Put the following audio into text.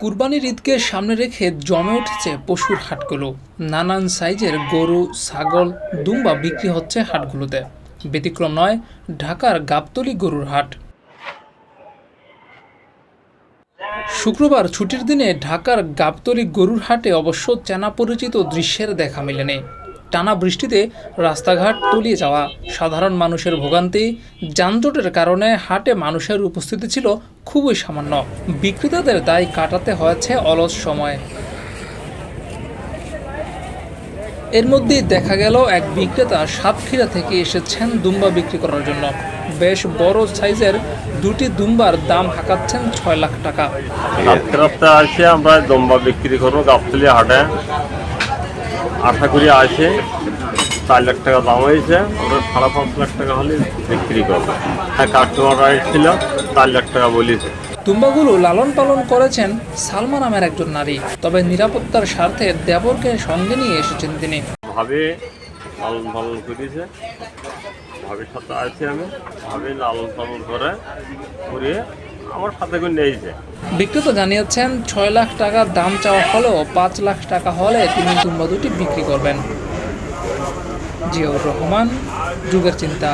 কুরবানির ঈদকে সামনে রেখে জমে উঠেছে পশুর হাটগুলো। নানান সাইজের গরু, ছাগল, দুম্বা বিক্রি হচ্ছে হাটগুলোতে। ব্যতিক্রম নয়, ঢাকার গাবতলি গরুর হাট। শুক্রবার ছুটির দিনে ঢাকার গাবতলি গরুর হাটে অবশ্য চেনা পরিচিত দৃশ্যের দেখা মেলেনি। টানা বৃষ্টিতে রাস্তাঘাট তলিয়ে যাওয়া। সাধারণ মানুষের ভোগান্তি, যানজটের কারণে হাটে মানুষের উপস্থিতি ছিল খুবই সামান্য। বিক্রেতাদের দায় কাটাতে হয়েছে অলস সময়। এর মধ্যেই দেখা গেল, এক বিক্রেতা সাতক্ষীরা থেকে এসেছেন দুম্বা বিক্রি করার জন্য। বেশ বড় সাইজের দুটি দুম্বার দাম হাঁকাচ্ছেন ছয় লাখ টাকা। আসে, আমরা দম্বা বিক্রি করব, গাবতলি হাটে। আশা করি আসে চার লাখ টাকা দাম হয়েছে। আমরা সাড়ে পাঁচ লাখ টাকা হলে বিক্রি করব। হ্যাঁ কাস্টমার এসেছিল চার লাখ টাকা বলেছে। দুম্বাগুলো লালন পালন করেছেন সালমা নামের একজন নারী। তবে নিরাপত্তার স্বার্থে দেবরকে সঙ্গে নিয়ে এসেছেন তিনি। ভাবে লালন পালন করেছে। ভাবির সাথে আছি আমি। ভাবে লালন পালন করে করিয়ে আমার সাথে করে নিয়ে যায় বিক্রেতা জানিয়েছেন, ছয় লাখ টাকার দাম চাওয়া হলেও পাঁচ লাখ টাকা হলে তিনি দুম্বা দুটি বিক্রি করবেন। জিয়াউর রহমান, যুগের চিন্তা।